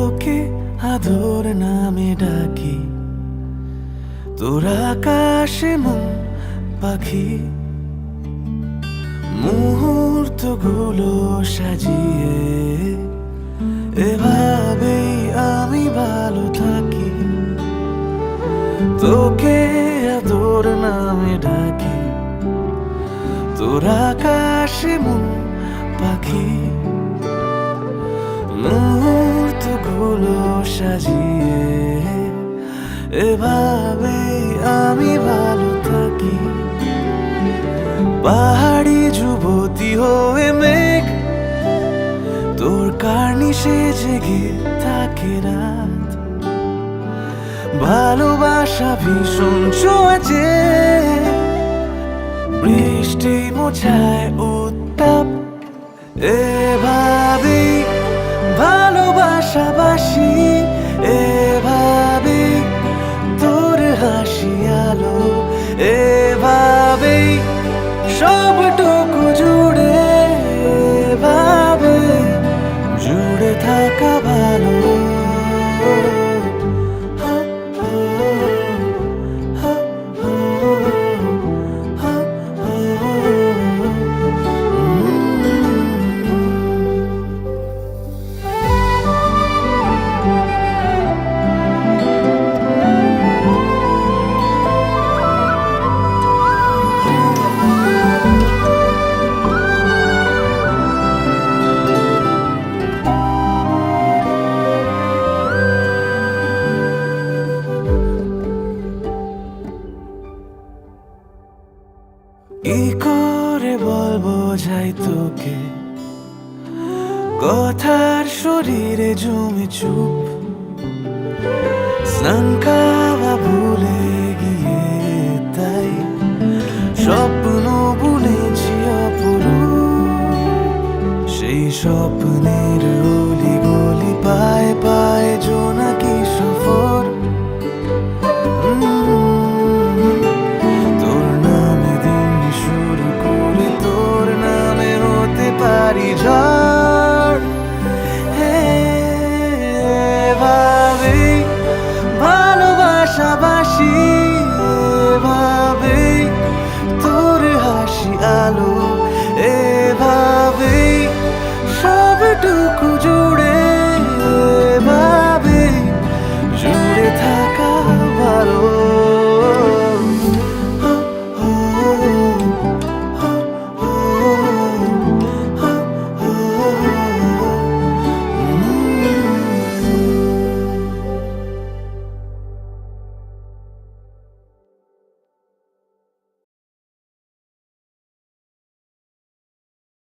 তোকে আদর নামে ডাকি। তোর আকাশে মন পাখি। মুহূর্তগুলো সাজিয়ে এভাবেই আমি ভালো থাকি। তোকে আদর নামে ডাকি। তোর আকাশে মন পাখি। সাজিয়ে এভাবেই আমি ভালো থাকি। পাহাড়ি যুবতী হয়ে মেঘ, তোর কার্নিশে জেগে থাকে রাত। ভালোবাসা ভীষণ ছোঁয়াচে বৃষ্টি মোছায় উত্তাপ। এভাবে ভালোবাসাবাসি Hey. কি করে বলব যাই তোকে? কথার শরীরে জমে চুপ। স্নান ভুলে গিয়ে তাই স্বপ্ন বুনেছি অপরূপ। সেই স্বপ্নের la luz.